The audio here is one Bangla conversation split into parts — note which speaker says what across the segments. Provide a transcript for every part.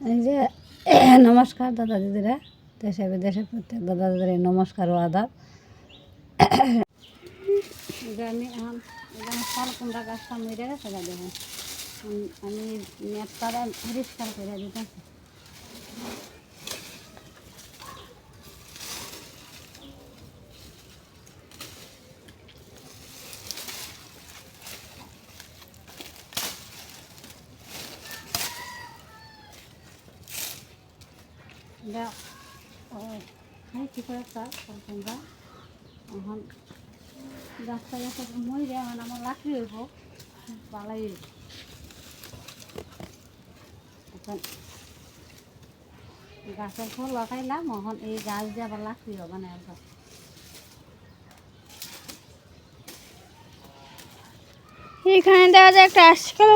Speaker 1: এই যে, নমস্কার দাদা দিদিরা, দেশে বিদেশে প্রত্যেক দাদা দিদির নমস্কার ও আদাব। আমি এখন শাল কুমড়া গাছটা মরে গেছে দেখুন আমি নেট পাড়া পরিষ্কার করে দিতেছি এটা ও স্যার তোমরা? এখন মই এখন আমার লাকড়ি হইব। পালাই এখন গাছের ফুল লগাইলাম, এখন এই গাছ দিয়ে আবার লাকড়ি হবে না একবার
Speaker 2: এখানে দেখা যায় একটা আশকাল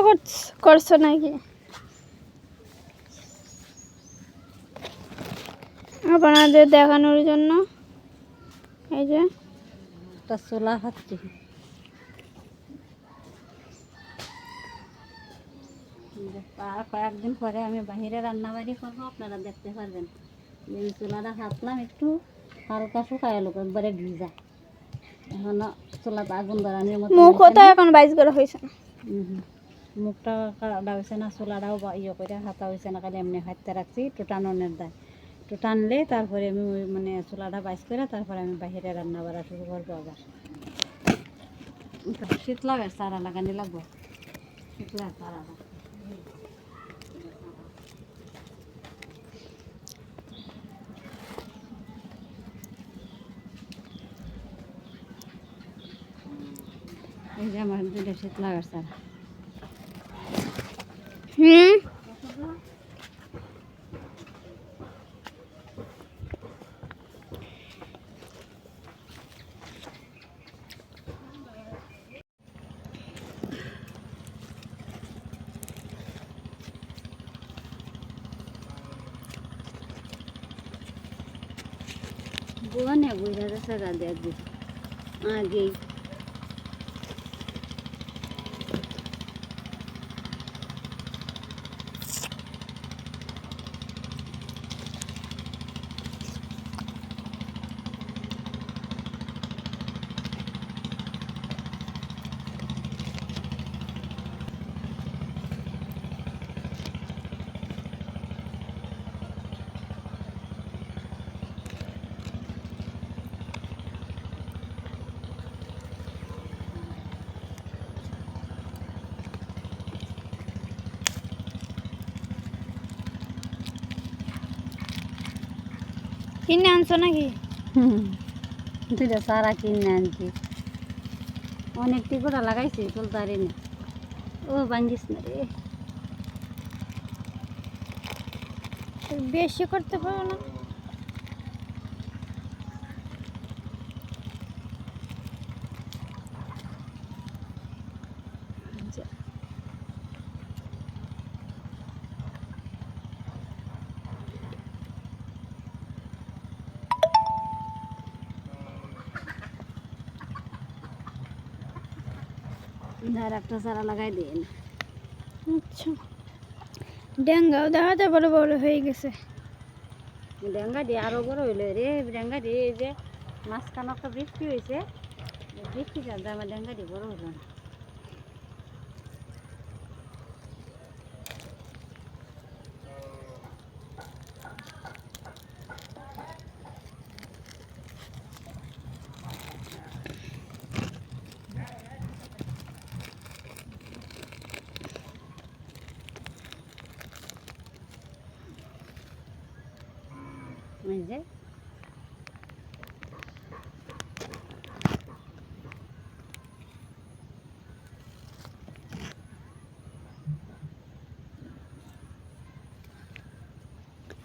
Speaker 2: করছ নাকি? আপনাদের দেখানোর জন্য। এই যে।
Speaker 1: একটা চোলা খাচ্ছি আর কয়েকদিন পরে আমি বাহিরে রান্না বাড়ি করব আপনারা দেখতে পারবেন। আমি চুলাটা হাতলাম একটু হালকা শুকায় লোক একবারে ভিজা। এখনও চুলাটা আগুন ধরানোর মতো
Speaker 2: মুখ
Speaker 1: হয়েছে
Speaker 2: তো এখন বাইশ করে হয়েছে।
Speaker 1: মুখটা কাটা হয়েছে না চুলাটাও বা ইয়ে করে হাতা হয়েছে না খালি এমনি হাতে রাখছি একটু টাননের দেয়। একটু টানলে তারপরে আমি মানে চুলাটা বাইস করে তারপরে আমি বাহিরে রান্না বাড়া শুরু করব আবার। শীত লাগে, চারা লাগানি লাগবো। শীত লাগে যে আমার দুটো শীত লাগার চারা।
Speaker 2: হুম?
Speaker 1: বোনে বুঝা যাচ্ছে গা দেখবি আগেই
Speaker 2: কিনে আনছো নাকি?
Speaker 1: দুইটা সারা কিনে আনছি। অনেকটি করে লাগাইছি তুলতারি না। ও ভাঙ্গিস না রে।
Speaker 2: বেশি করতে পারো না।
Speaker 1: ধার একটা সারা লাগাই দিন।
Speaker 2: আচ্ছা। ডেঙ্গাও দেখা যায় বড় বড় হয়ে গেছে।
Speaker 1: ডেঙ্গা দিয়ে আরও বড় হইল রে ডেঙ্গা দিয়ে এই যে মাঝখানে একটা বৃষ্টি হয়েছে বৃষ্টি যাতে আমার ডেঙ্গা দিয়ে বড় হলো না এই যে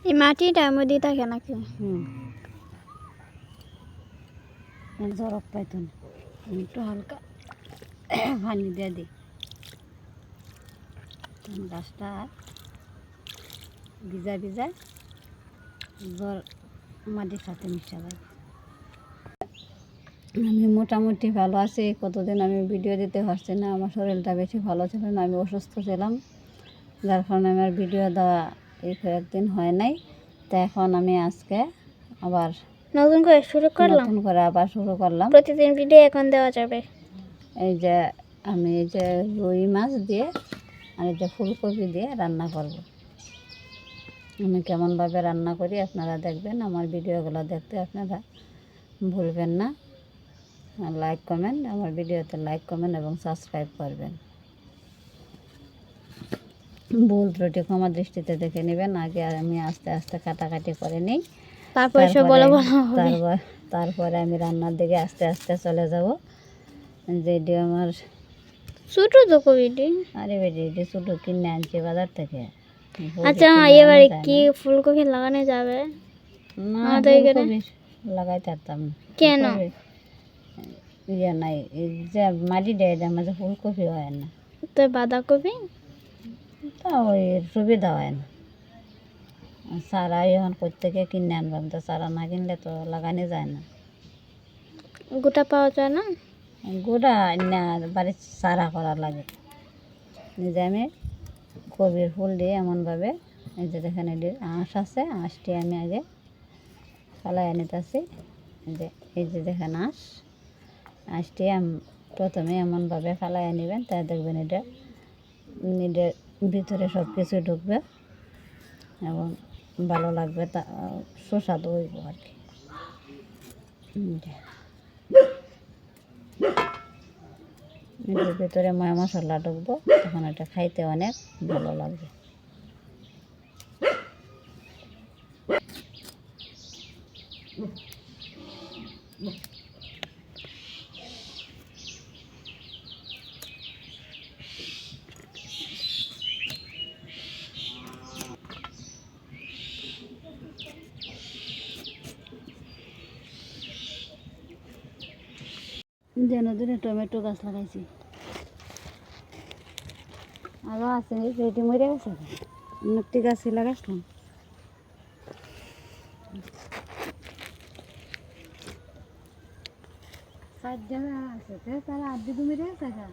Speaker 2: এই মাটিটা মধ্যে থাকে নাকি?
Speaker 1: হুম। জরক পাইতো না। একটু হালকা পানি দিয়ে দিই। গাছটা ভিজা ভিজা জল মাটির সাথে মিশা যায় আমি মোটামুটি ভালো আছি। কতদিন আমি ভিডিও দিতে পারছি না। আমার শরীরটা বেশি ভালো ছিল না। আমি অসুস্থ ছিলাম। যার কারণে আমার ভিডিও দেওয়া এই কয়েকদিন হয় নাই। তা এখন আমি আজকে আবার
Speaker 2: নতুন করে শুরু করলাম।
Speaker 1: নতুন করে আবার শুরু করলাম।
Speaker 2: প্রতিদিন ভিডিও এখন দেওয়া যাবে।
Speaker 1: এই যে আমি এই যে রুই মাছ দিয়ে আর এই যে ফুলকপি দিয়ে রান্না করব। আমি কেমনভাবে রান্না করি আপনারা দেখবেন আমার ভিডিওগুলো দেখতে আপনারা ভুলবেন না। লাইক কমেন্ট আমার ভিডিওতে লাইক কমেন্ট এবং সাবস্ক্রাইব করবেন। ভুল ত্রুটি ক্ষমা দৃষ্টিতে দেখে নেবেন। আগে আমি আস্তে আস্তে কাটাকাটি করে নিই।
Speaker 2: তারপরে
Speaker 1: তারপর তারপরে আমি রান্নার দিকে আস্তে আস্তে চলে যাব। যেটি আমার
Speaker 2: ছোট তো কবিটি।
Speaker 1: আরে বেটি এটি ছোটো কিনে আনছি বাজার থেকে?
Speaker 2: আচ্ছা এবারে কি ফুলকপি লাগানো যাবে?
Speaker 1: না ফুলকপি লাগাই পারতাম
Speaker 2: কেন?
Speaker 1: ইয়ে নাই যে মাটি দেয় মাঝে ফুলকপি হয় না।
Speaker 2: তো বাঁধাকপি?
Speaker 1: তা ওই সুবিধা হয় না। সারা এখন কোথেকে কিনে আনবাম তো সারা না কিনলে তো লাগানো যায় না।
Speaker 2: গোটা পাওয়া যায় না?
Speaker 1: গোটা না বাড়ির সারা করা লাগে। নিজে আমি কবির ফুল দিয়ে এমনভাবে এই যে দেখেন এটি আঁশ আছে আঁশটি আমি আগে ফালাই আনিতেছি। যে এই যে দেখেন আঁশ। আঁশটি আম- প্রথমে এমনভাবে ফালাই আনিবেন তাই দেখবেন এটা এটার ভিতরে সব কিছু ঢুকবে এবং ভালো লাগবে তা, সুস্বাদু হইব আর কি। ভিতরে ময় মশলা ঢুকবো, তখন এটা খাইতে অনেক ভালো লাগবে যেন দিনে টমেটো গাছ লাগাইছি। আরও আছে রেডি মরে গেছে। একটি গাছ লাগাইছিলাম সাত জায়গা আছে তারা আড্ডি তুমি গা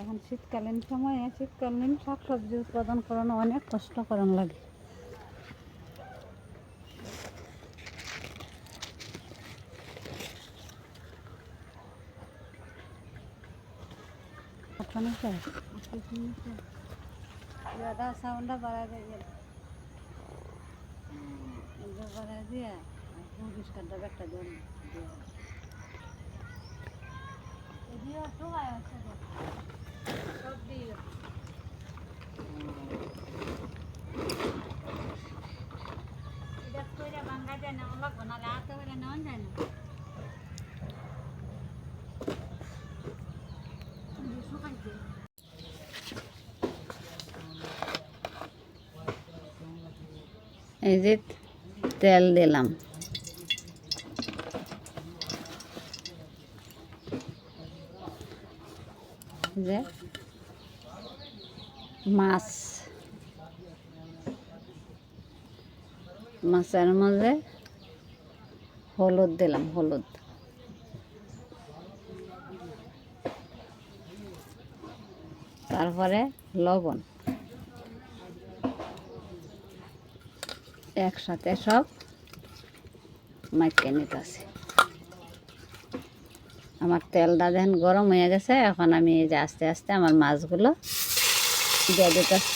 Speaker 1: এখন শীতকালীন সময়ে, শীতকালীন শাক সবজি উৎপাদন করানো অনেক কষ্ট করানো লাগে। সাউন্ডটা বাড়া দিয়ে বাড়া দিয়ে পরিষ্কার দাবে একটা দেন সব দিয়ে এটা কইরা ভাঙা যায় না ওলা বানালে আতে হলে নেওয়া যায় না এই যে তেল দিলাম। যে মাছ। মাছের মধ্যে হলুদ দিলাম হলুদ। তারপরে লবণ। একসাথে সব মাখিয়ে নিতেছি। আমার তেলটা যখন গরম হয়ে গেছে এখন আমি এই যে আস্তে আস্তে আমার মাছগুলো দিয়ে দিতেছি।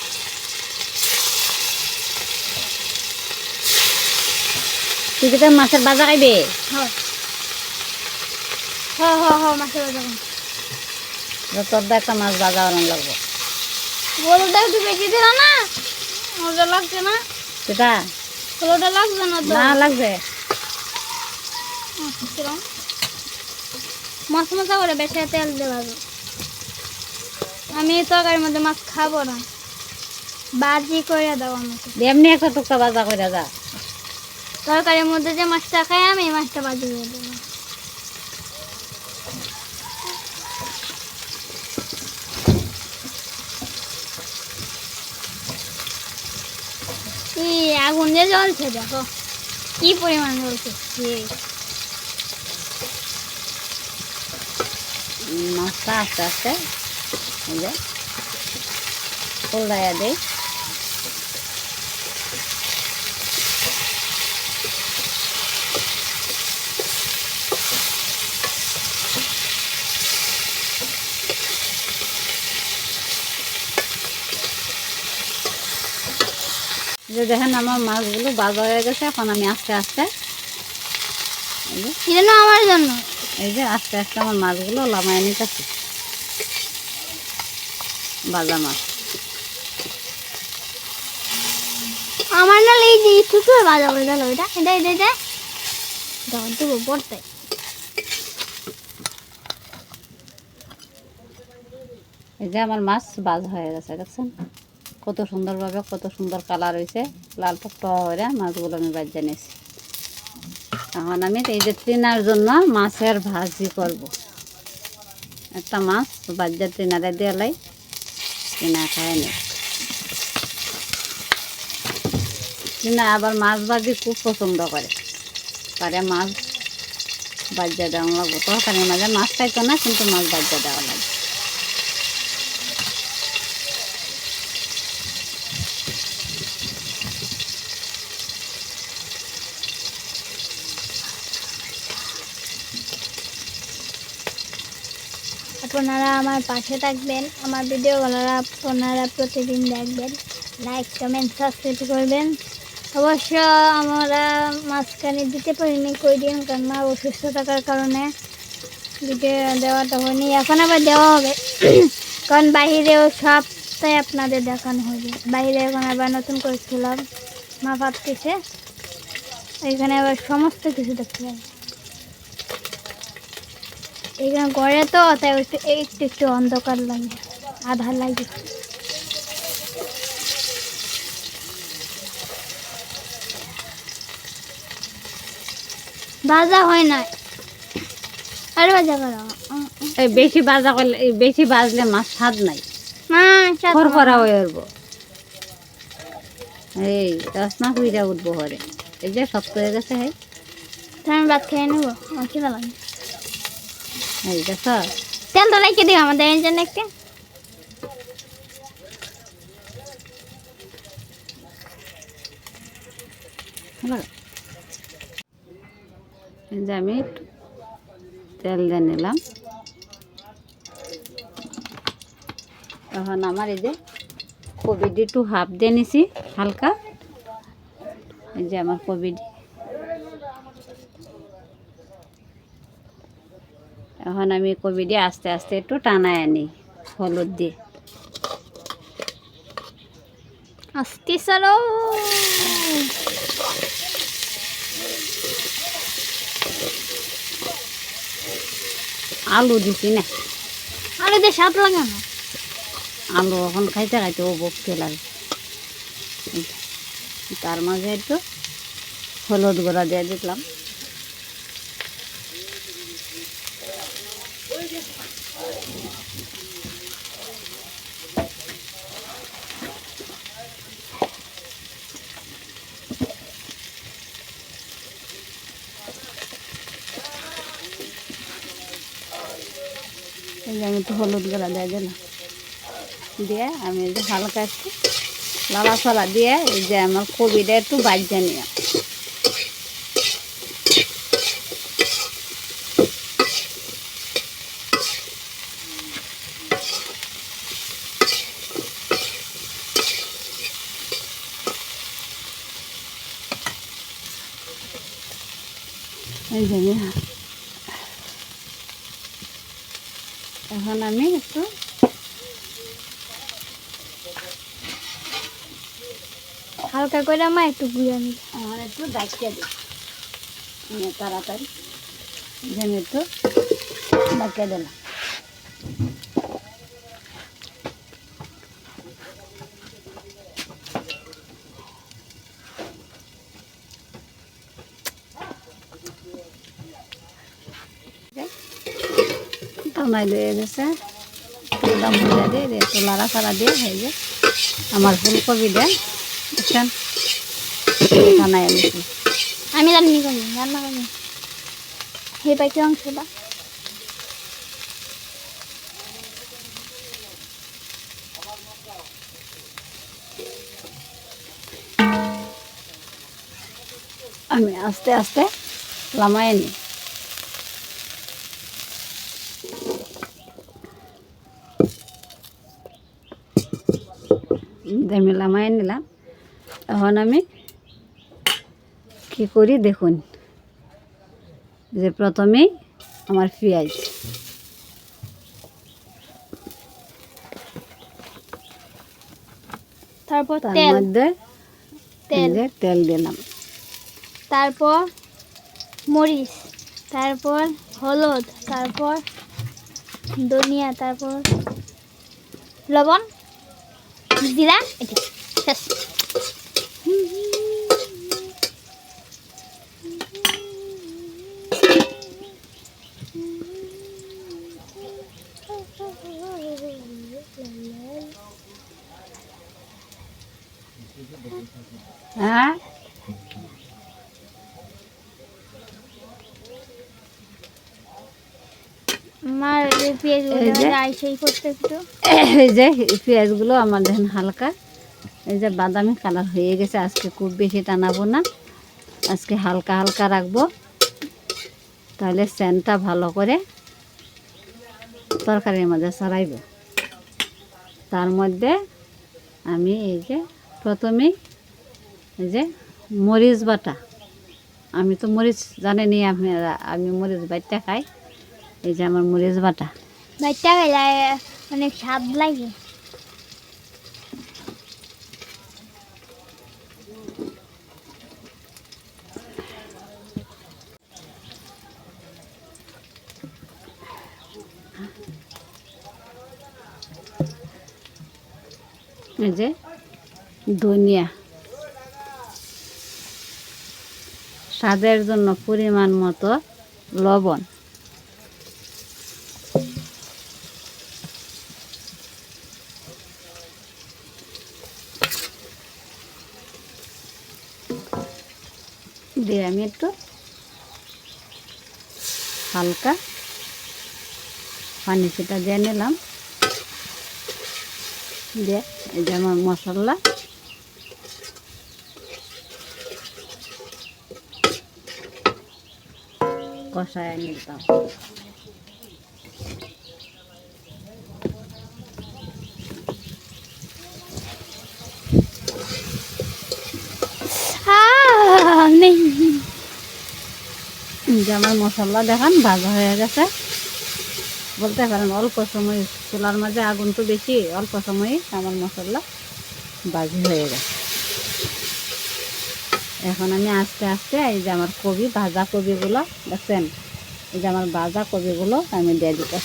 Speaker 1: তুই কি মাছের বাজা খাইবে?
Speaker 2: হ্যাঁ। হ্যাঁ হ্যাঁ মাছের বাজার
Speaker 1: তো তোর একটা মাছ বাজা আনার লাগবো।
Speaker 2: হলুদটা একটু বেশি দিল না মজা লাগছে না।
Speaker 1: সেটা
Speaker 2: হলুদটা লাগবে না
Speaker 1: না লাগবে।
Speaker 2: আচ্ছা, মাছ মজা করে বেশি তেল দেওয়া। আমি তরকারির মধ্যে মাছ খাব না। বাজি করে দাও আমাকে।
Speaker 1: এমনি একটা টুকটা বাজা করে যা।
Speaker 2: তরকারির মধ্যে যে মাছটা খাই আমি মাছটা বাজি করে দেবো কি আগুন যে জ্বলছে দেখো। কি পরিমাণ জ্বলছে।
Speaker 1: মাছটা আস্তে আস্তে এই যে যে দেখেন আমার মাছগুলো বাজা হয়ে গেছে এখন আমি আস্তে আস্তে এই যে
Speaker 2: আমার জন্য।
Speaker 1: এই যে আস্তে আস্তে আমার মাছগুলো লামায় নিতেছি। বাজা মাছ।
Speaker 2: আমার না এই যে ছোট বাজা করে গেল এটা। এটা এটা এটা। দাও দেবো পড়তে।
Speaker 1: এই যে আমার মাছ বাজ হয়ে গেছে দেখছেন? কত সুন্দরভাবে কত সুন্দর কালার হয়েছে। লাল টকটক হয়ে মাছগুলো আমি বাজ্যা নিয়েছি এখন আমি এই যে ট্রেনার জন্য মাছের ভাজি করব। একটা মাছ বাজ্যা ট্রেনারে দিয়ে লাই, ট্রেনা খায় নি। ট্রেনা আবার মাছ ভাজি খুব পছন্দ করে। পারে মাছ বাজ্যা দেওয়া লাগবো। তরকারির মাঝে মাছ খাইতো না, কিন্তু মাছ বাজ্যা দেওয়া লাগে
Speaker 2: আপনারা আমার পাশে থাকবেন, আমার ভিডিওগুলো আপনারা প্রতিদিন দেখবেন। লাইক কমেন্ট সাবস্ক্রাইব করবেন। অবশ্য আমরা মাঝখানে দিতে পারিনি, কই দিন কারণ মা অসুস্থ থাকার কারণে ভিডিও দেওয়াটা হয়নি। এখন আবার দেওয়া হবে। কারণ বাহিরেও সবটাই আপনাদের দেখানো হবে বাইরে এখন আবার নতুন করে ছিলাম মা ভাবতেছে, এখানে আবার সমস্ত কিছু দেখতে পাবে এখানে ঘরে তো তাই একটু একটু অন্ধকার লাগে আধার লাগে। বাজা হয় না। আরে বাজা করো।
Speaker 1: এই বেশি বাজা করলে বেশি বাজলে মাছ স্বাদ নাই।
Speaker 2: চাপ
Speaker 1: খরখরা হয়ে উঠবো। এই রসনা কুইরা উঠবো হরে এই যে শক্ত হয়ে গেছে হ্যাঁ
Speaker 2: আমি ভাত খেয়ে নেব খিদা লাগে
Speaker 1: এই দেখ।
Speaker 2: তেল তো রেখে দিও আমাদের ইঞ্জিন একটা।
Speaker 1: যে আমি তেল দিয়ে নিলাম। এখন আমার এই যে কবিডি একটু হাফ দিয়ে নিছি হালকা। এই যে আমার কবিডি এখন আমি কবি দিয়ে আস্তে আস্তে একটু টানায় আনি হলুদ দিয়ে।
Speaker 2: আস্তে চলো।
Speaker 1: আলু দিছি না।
Speaker 2: আলু দিয়ে স্বাদ লাগে না।
Speaker 1: আলু এখন খাইতে খাইতে ও বকতে লাগে। তার মাঝে একটু হলুদ গুঁড়া দিয়ে দিলাম। হলুদ গুঁড়া দিয়ে দিলাম দিয়ে আমি হালকা একটু লালা ফালা দিয়ে এই যে আমার কবিটা একটু বাজ্যা নিয়ে এই যে এখন আমি একটু
Speaker 2: হালকা করে আমার একটু গুঁড়া নিই
Speaker 1: আমার একটু ডাকিয়ে দিই। তাড়াতাড়ি। যে আমি একটু ডাকিয়ে দিলাম। নাই লয়ে গেছে একদম ভুলে দিয়ে দিয়ে। একটু লড়া ফাড়া দিয়ে হয়ে যে। আমার ফুলকপি দেন দেখছেন বানাই আমি
Speaker 2: আমি রান্নি করি রান্না করি। হে পাখি অংশটা।
Speaker 1: আমি আস্তে আস্তে লামায় নিই আমি লামাই নিলাম। এখন আমি কি করি দেখুন যে প্রথমেই আমার পেঁয়াজ।
Speaker 2: তারপর
Speaker 1: তার
Speaker 2: তেল।
Speaker 1: মধ্যে
Speaker 2: তেল।
Speaker 1: দিলাম
Speaker 2: তারপর মরিচ তারপর হলুদ তারপর ধনিয়া তারপর লবণ। জিরা এটি শেষ।
Speaker 1: হ্যাঁ?
Speaker 2: আমার এই
Speaker 1: যে। পেঁয়াজগুলো আমার দেখেন হালকা। এই যে বাদামি কালার হয়ে গেছে আজকে খুব বেশি টানাবো না। আজকে হালকা হালকা রাখব। তাহলে স্যানটা ভালো করে তরকারির মধ্যে ছড়াইব। তার মধ্যে আমি এই যে প্রথমেই এই যে মরিচ বাটা। আমি তো মরিচ জানেনি আপনারা আমি মরিচ বাটা খাই। এই যে আমার মরিচ বাটা।
Speaker 2: বাচ্চা গেলে অনেক স্বাদ লাগে।
Speaker 1: এই যে ধনিয়া। স্বাদের জন্য পরিমাণ মতো লবণ দিয়ে আমি একটু হালকা পানি সেটা দিয়ে নিলাম। দিয়ে এই যে আমার মশলা। কষায় নিতাম আমার মশলা দেখান, ভাজা হয়ে গেছে। বলতে পারেন অল্প সময় চুলার মাঝে আগুন তো বেশি, অল্প সময়ে আমার মশলা বাজি হয়ে গেছে। এখন আমি আস্তে আস্তে এই যে আমার কবি, ভাজা কবিগুলো, দেখছেন? এই যে আমার ভাজা কবিগুলো আমি দিয়ে দিতে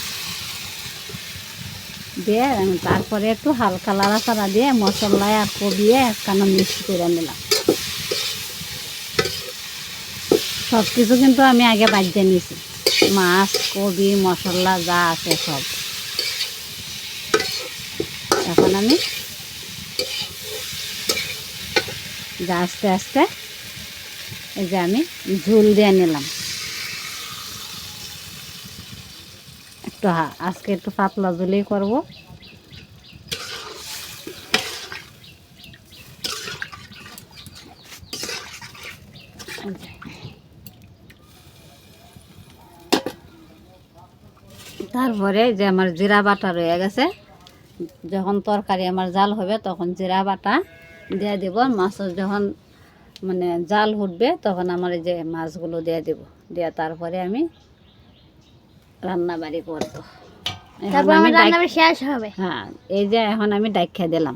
Speaker 1: দিয়ে আমি তারপরে একটু হালকা লাড়াচাড়া দিয়ে মশলায় আর কবি একখানা মিক্স করে নিলাম। সব কিছু কিন্তু আমি আগে বাজিয়ে নিয়েছি মাছ, কবি, মশলা, যা আছে সব। এখন আমি আস্তে আস্তে এই যে আমি ঝুল দিয়ে নিলাম। একটু আজকে একটু পাতলা ঝুলেই করব। তারপরে যে আমার জিরা বাটা রয়ে গেছে যখন তরকারি আমার জাল হবে তখন জিরা বাটা দিয়ে দেব। মাছের যখন মানে জাল উঠবে তখন আমার এই যে মাছগুলো দিয়ে দেব। দিয়ে তারপরে আমি রান্না বাড়ি করব। এখন
Speaker 2: তারপর আমার রান্না শেষ হবে?
Speaker 1: হ্যাঁ এই যে এখন আমি ডাইখা দিলাম।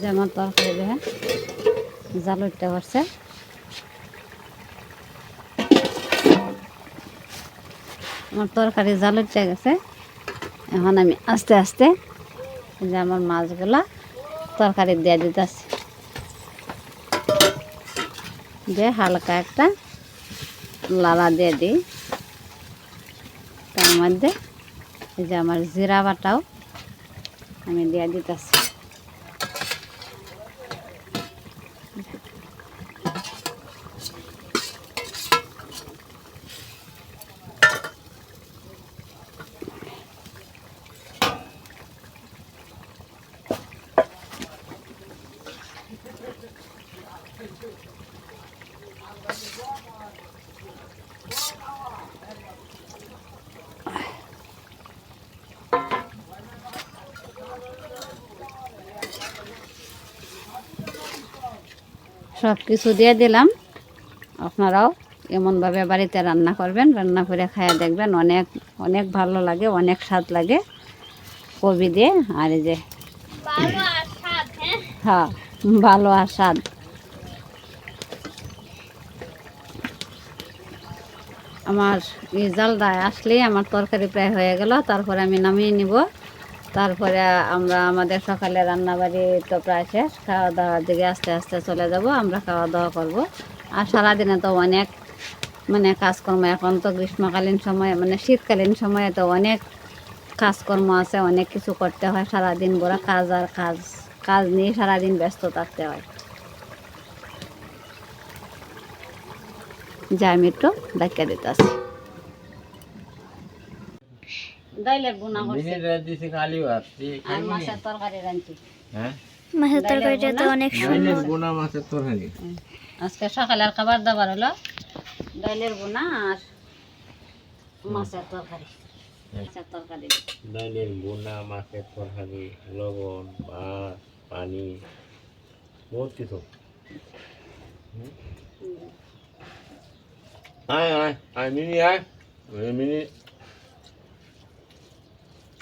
Speaker 1: যে আমার তরকারি জাল উঠতে পারছে আমার তরকারি জাল উঠতে গেছে। এখন আমি আস্তে আস্তে যে আমার মাছগুলা তরকারি দিয়ে দিতেছি। দিয়ে হালকা একটা লালা দিয়ে দিই। তার মধ্যে যে আমার জিরা বাটাও আমি দিয়ে দিতেছি। সব কিছু দিয়ে দিলাম। আপনারাও এমনভাবে বাড়িতে রান্না করবেন রান্না করে খাইয়া দেখবেন অনেক অনেক ভালো লাগে অনেক স্বাদ লাগে কবি দিয়ে। আর এই যে
Speaker 2: হ্যাঁ?
Speaker 1: হ্যাঁ ভালো আর স্বাদ। আমার এই আসলেই আমার তরকারি প্রায় হয়ে গেল তারপরে আমি নামিয়ে নিব। তারপরে আমরা আমাদের সকালে রান্নাবাড়ি তো প্রায় শেষ খাওয়া দাওয়ার দিকে আস্তে আস্তে চলে যাব, আমরা খাওয়া দাওয়া করব। আর সারাদিনে তো অনেক মানে কাজকর্ম, এখন তো গ্রীষ্মকালীন সময়ে মানে শীতকালীন সময়ে তো অনেক কাজকর্ম আছে, অনেক কিছু করতে হয়, সারাদিন বড় কাজ আর কাজ কাজ নিয়ে সারাদিন ব্যস্ত থাকতে হয়। যা আমি একটু ডাক্কা দিতে আছি ডাইলের বোনা করছি
Speaker 3: দিছি খালি ভাত
Speaker 1: আর মাছের তরকারি রাঁধছি।
Speaker 3: হ্যাঁ?
Speaker 2: মাছের তরকারিটা তো অনেক সুন্দর।
Speaker 3: বোনা মাছের তরকারি।
Speaker 1: আজকে সকালের খাবার দাবার হলো ডাইলের বোনা আর মাছের তরকারি। মাছের তরকারি।
Speaker 3: ডাইলের বোনা মাছের তরকারি লবণ ভাত পানি বহুত কিছু। আয় আয় আয় মিনি আয়। মিনি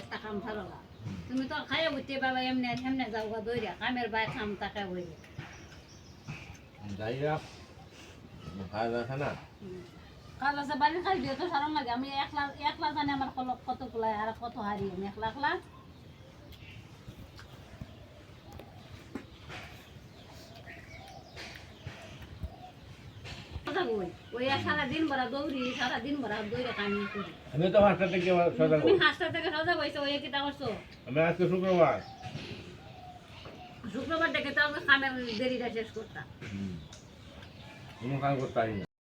Speaker 1: একটা কাম ছাড়লা তুমি তো খাইয়া উঠতে পারবা এমনি এমনি যাও গা দৌড়িয়া। কামের বাই কাম তাকে হইলে
Speaker 3: যাইয়া খাওয়া দাওয়া খানা
Speaker 1: কাল আছে বাড়ির খাই দিয়ে তো সারণ লাগে। আমি একলা জানি আমার কত আর কত হারি আমি
Speaker 3: আমি তো পাঁচটা থেকে
Speaker 1: তুমি হাসটা থেকে সজা বইছো ওই কিতা করছ?
Speaker 3: আমি আজকে শুক্রবার।
Speaker 1: শুক্রবার ডেকে তো আমি কামের দেরিটা শেষ করতাম।
Speaker 3: কোনো কাজ করতে পারি না